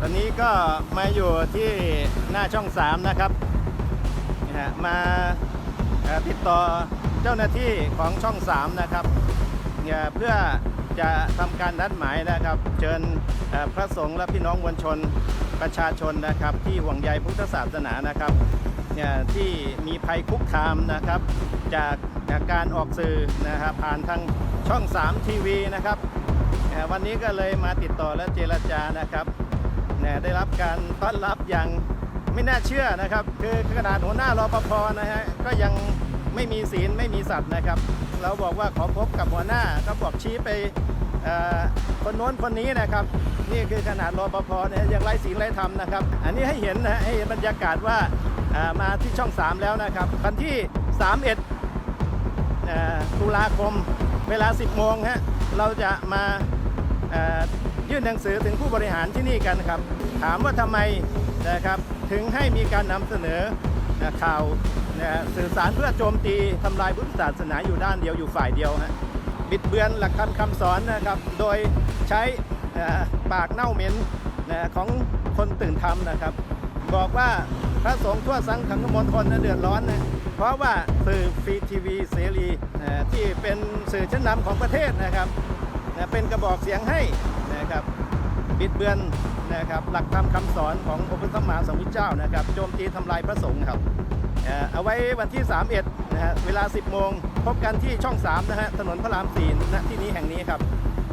ตอนนี้ก็มาอยู่ที่หน้าช่อง 3 นะครับนะฮะมาติดต่อเจ้าหน้าที่ของช่อง 3 นะครับเนี่ยเพื่อจะทำการนัดหมายนะครับ เชิญพระสงฆ์และพี่น้องมวลชนประชาชนนะครับ ที่ห่วงใยพุทธศาสนานะครับเนี่ยที่มีภัยคุกคามนะครับ จากจากการออกสื่อนะครับผ่านทางช่อง 3 ทีวีนะครับวันนี้ก็เลยมาติดต่อและเจรจานะครับ นี่ยได้รับการต้อนรับอย่างไม่น่าเชื่อนะครับ คือขนาดหัวหน้ารอปภนะฮะก็ยังไม่มีศีลไม่มีสัตว์นะครับ เราบอกว่าขอพบกับหัวหน้าก็บอกชี้ไปคนโน้นคนนี้นะครับ นี่คือขนาดรอปภเนี่ยยังไร้ศีลไร้ธรรมนะครับ อันนี้ให้เห็นนะให้เห็นบรรยากาศว่ามาที่ช่อง 3 แล้วนะครับวันที่ 31ตุลาคมเวลา 10 โมงฮะเราจะมา นหนังสือถึงผู้บริหารที่นี่กันครับ ถามว่าทำไมนะครับถึงให้มีการนำเสนอข่าวนะสื่อสารเพื่อโจมตีทำลายพุทธศาสนาอยู่ด้านเดียวอยู่ฝ่ายเดียวฮะบิดเบือนหลักธรรมคำสอนนะครับ โดยใช้ปากเน่าเหม็นนะของคนตื่นธรรมนะครับ บอกว่าพระสงฆ์ทั่วสังฆมณฑลนะเดือดร้อนนะเพราะว่าสื่อฟรีทีวีเสรีที่เป็นสื่อชั้นนำของประเทศนะครับ นะเป็นกระบอกเสียงให้นะครับบิดเบือนนะครับหลักธรรมคำสอนขององค์พระสัมมาสัมพุทธเจ้านะครับโจมตีทำลายพระสงฆ์ครับเอาไว้วันที่ 31นะฮะเวลา 10 โมง พบกันที่ช่อง 3 นะฮะถนนพระราม4ณที่นี้แห่งนี้ครับ